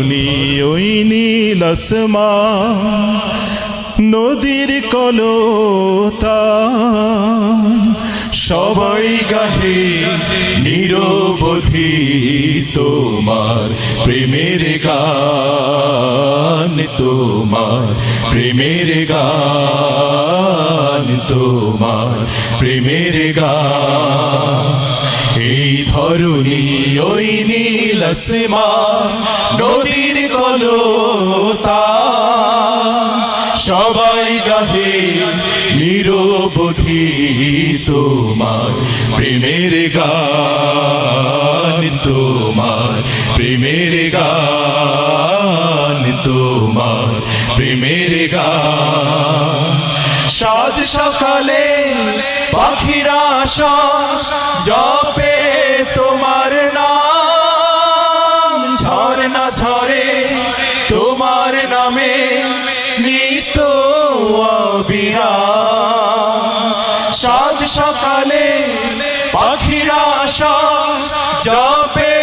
উনি ওই নীল আসমান, নদীর কলতা। সবাই গাহে নিরবধি তোমার প্রেমের গান তোমার প্রেমের গান তোমার প্রেমের গান। ধরুনি ওই নীল আসমান, নদীর কলতা। সবাই গাহে নিরবধি তোমার প্রেমের গান তোমার প্রেমের গান তোমার প্রেমের গান। সাজ সকালে পাখিরা শ্বাস নামে নিত অবিরাম। সাজ সকালে পাখিরা শ্বাস জপে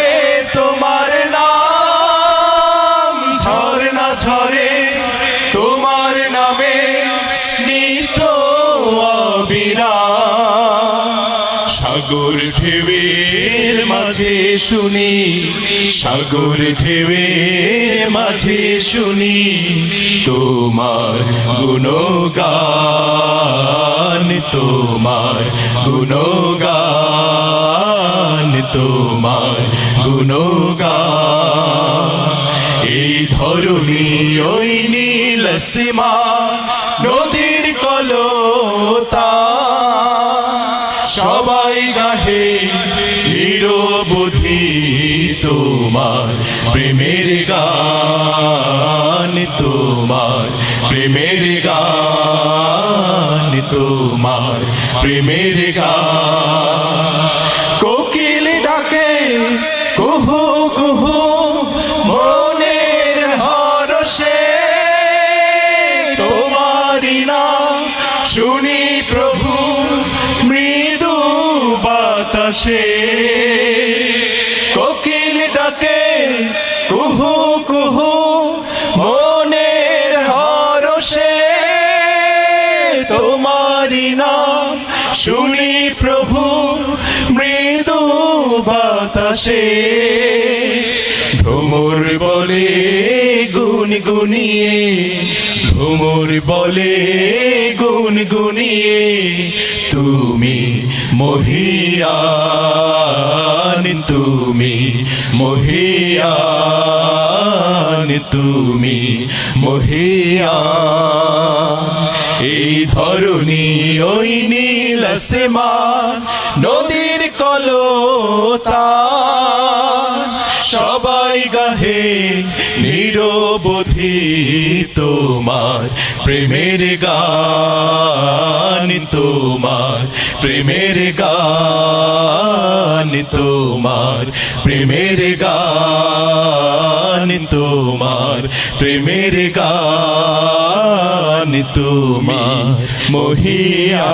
তোমার নাম। ঝরনা ঝরে তোমার নামে নিত অবিরাম। সাগর ঢেউয়ের মাঝে শুনি, সাগর ঢেউয়ের মাঝে শুনি, তোমার গুণগান তোমার গুণগান তোমার গুণগান। এই ধরুনি ওই নীল সীমা নদীর নিরবধি তোমার, প্রেমের গান তোমার, প্রেমের গান তোমার, প্রেমের গান। কোকিল ডাকে, কুহু কুহু, মনের হরষে তোমারি নাম শুনি প্রভু মৃদু বাতাসে। শুনি প্রভু মৃদু বাতাসে। ভ্রমর বলে গুন গুনিয়ে ভ্রমর বলে গুন গুনিয়ে তুমি মহিয়ান তুমি মহিয়ান তুমি মহিয়ান এই ধরনী ওই নীল সীমান নদীর কলতা। সবাই গাহে নিরবধি তোমার, প্রেমের গান তোমার, প্রেমের গান তোমার, প্রেমের গান তোমার, প্রেমের গান তোমার, মহিয়া